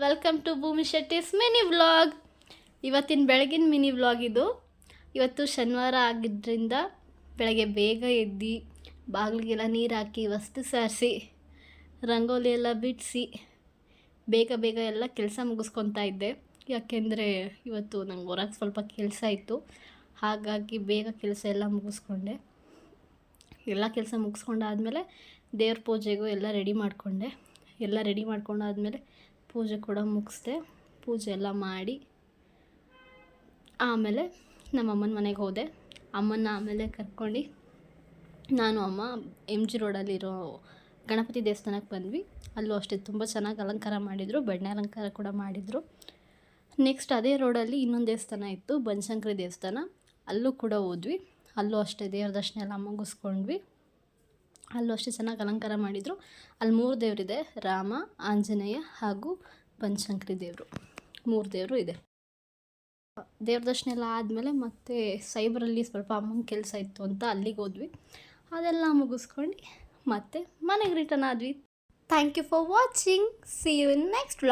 Welcome to ಭೂಮಿ Shetty's mini vlog ಇವತ್ತಿನ ಬೆಳಗಿನ ಮಿನಿ ವ್ಲಾಗ್ ಇದು. ಇವತ್ತು ಶನಿವಾರ ಆಗಿದ್ದರಿಂದ ಬೆಳಗ್ಗೆ ಬೇಗ ಎದ್ದು, ಬಾಗಿಲಿಗೆಲ್ಲ ನೀರು ಹಾಕಿ, ವಸ್ತು ಸಾರಿಸಿ, ರಂಗೋಲಿ ಎಲ್ಲ ಬಿಡಿಸಿ, ಬೇಗ ಬೇಗ ಎಲ್ಲ ಕೆಲಸ ಮುಗಿಸ್ಕೊತಾ ಇದ್ದೆ. ಯಾಕೆಂದರೆ ಇವತ್ತು ನಂಗೆ ಹೊರಗೆ ಸ್ವಲ್ಪ ಕೆಲಸ ಇತ್ತು. ಹಾಗಾಗಿ ಬೇಗ ಕೆಲಸ ಎಲ್ಲ ಮುಗಿಸ್ಕೊಂಡೆ. ಎಲ್ಲ ಕೆಲಸ ಮುಗಿಸ್ಕೊಂಡಾದ್ಮೇಲೆ ದೇವ್ರ ಪೂಜೆಗೂ ಎಲ್ಲ ರೆಡಿ ಮಾಡಿಕೊಂಡೆ. ಎಲ್ಲ ರೆಡಿ ಮಾಡ್ಕೊಂಡಾದ್ಮೇಲೆ ಪೂಜೆ ಕೂಡ ಮುಗಿಸ್ದೆ. ಪೂಜೆ ಎಲ್ಲ ಮಾಡಿ ಆಮೇಲೆ ನಮ್ಮ ಅಮ್ಮನ ಮನೆಗೆ ಹೋದೆ. ಅಮ್ಮನ ಆಮೇಲೆ ಕರ್ಕೊಂಡು ನಾನು, ಅಮ್ಮ ಎಂ ಜಿ ರೋಡಲ್ಲಿರೋ ಗಣಪತಿ ದೇವಸ್ಥಾನಕ್ಕೆ ಬಂದ್ವಿ. ಅಲ್ಲೂ ಅಷ್ಟೇ ತುಂಬ ಚೆನ್ನಾಗಿ ಅಲಂಕಾರ ಮಾಡಿದರು, ಬಣ್ಣೆ ಅಲಂಕಾರ ಕೂಡ ಮಾಡಿದರು. ನೆಕ್ಸ್ಟ್ ಅದೇ ರೋಡಲ್ಲಿ ಇನ್ನೊಂದು ದೇವಸ್ಥಾನ ಇತ್ತು, ಬನಶಂಕರಿ ದೇವಸ್ಥಾನ. ಅಲ್ಲೂ ಕೂಡ ಹೋದ್ವಿ. ಅಲ್ಲೂ ಅಷ್ಟೇ ದೇವ್ರ ದರ್ಶನ ಎಲ್ಲ ಮುಗಿಸ್ಕೊಂಡ್ವಿ. ಅಲ್ಲೂ ಅಷ್ಟೇ ಚೆನ್ನಾಗಿ ಅಲಂಕಾರ ಮಾಡಿದರು. ಅಲ್ಲಿ ಮೂರು ದೇವರಿದೆ, ರಾಮ, ಆಂಜನೇಯ ಹಾಗೂ ಬನಶಂಕರಿ ದೇವರು. ಮೂರು ದೇವರು ಇದೆ. ದೇವ್ರ ದರ್ಶನ ಎಲ್ಲ ಆದಮೇಲೆ ಮತ್ತೆ ಸೈಬರಲ್ಲಿ ಸ್ವಲ್ಪ ಅಮ್ಮನ ಕೆಲಸ ಇತ್ತು ಅಂತ ಅಲ್ಲಿಗೆ ಹೋದ್ವಿ. ಅದೆಲ್ಲ ಮುಗಿಸ್ಕೊಂಡು ಮತ್ತೆ ಮನೆಗೆ ರಿಟರ್ನ್ ಆದ್ವಿ. Thank you for watching see you in next vlog